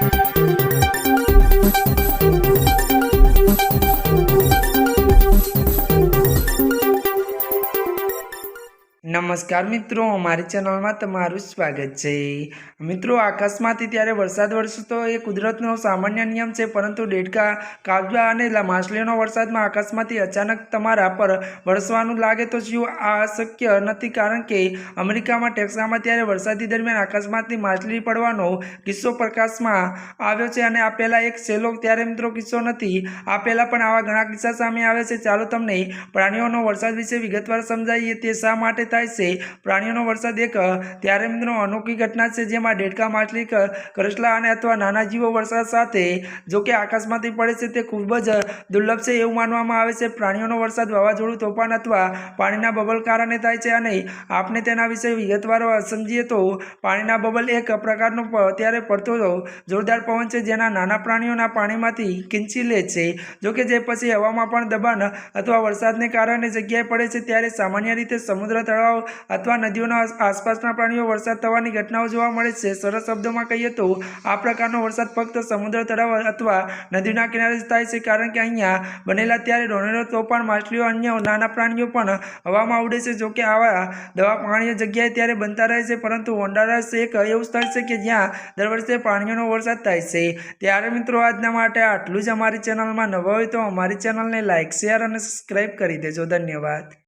Thank you. નમસ્કાર મિત્રો, અમારી ચેનલમાં તમારું સ્વાગત છે. મિત્રો, આકાશમાંથી ત્યારે વરસાદ વરસતો એ કુદરતનો સામાન્ય નિયમ છે, પરંતુ ડેડકા કાવ્યા અને માછલીઓનો વરસાદમાં આકાશમાંથી અચાનક તમારા પર વરસવાનું લાગે તો શું આ અશક્ય નથી, કારણ કે અમેરિકામાં ટેક્સામાં ત્યારે વરસાદી દરમિયાન આકાશમાંથી માછલી પડવાનો કિસ્સો પ્રકાશમાં આવ્યો છે. અને આ પહેલાં એક સેલો ત્યારે મિત્રો કિસ્સો નથી, આ પહેલાં પણ આવા ઘણા કિસ્સા સામે આવે છે. ચાલો તમને પ્રાણીઓનો વરસાદ વિશે વિગતવાર સમજાવીએ તે શા માટે થાય છે. પ્રાણીઓનો વરસાદ એક, ત્યારે મિત્રો અનોખી ઘટના છે, જેમાં ડેડકા, માછલી કરશલા અને અથવા નાના જીવો વરસાદ સાથે, જો કે આકાશમાંથી પડે છે, તે ખૂબ જ દુર્લભ છે એવું માનવામાં આવે છે. પ્રાણીઓનો વરસાદ વાવાઝોડું, તોફાન અથવા પાણીના બબલ કારણે થાય છે અને આપણે તેના વિશે વિગતવાર સમજીએ તો, પાણીના બબલ એક પ્રકારનો અત્યારે ત્યારે પડતો જોરદાર પવન છે, જેના નાના પ્રાણીઓના પાણીમાંથી કિંચી લે છે. જોકે જે પછી હવામાં પણ દબાણ અથવા વરસાદને કારણે જગ્યાએ પડે છે, ત્યારે સામાન્ય રીતે સમુદ્ર તળાવ અથવા નદીઓના આસપાસના પ્રાણીઓ વરસાદ થવાની ઘટનાઓ જોવા મળે છે. સરસ શબ્દોમાં કહીએ તો, આ પ્રકારનો વરસાદ ફક્ત સમુદ્ર તળાવ અથવા નદીના કિનારે જ થાય છે કારણ કે અહીંયા બનેલા ત્યારે ડોનેરો તોફાન, માછલીઓ, અન્ય નાના પ્રાણીઓ પણ હવામાં ઉડે છે. જોકે આવા દવા પાણીઓ જગ્યાએ ત્યારે બનતા રહે છે, પરંતુ હોન્ડારસ એક એવું સ્થળ છે કે જ્યાં દર વર્ષે પાણીઓનો વરસાદ થાય છે. ત્યારે મિત્રો, આજના માટે આટલું જ અમારી ચેનલમાં નવા હોય તો અમારી ચેનલને લાઇક શેર અને સબસ્ક્રાઈબ કરી દેજો. ધન્યવાદ.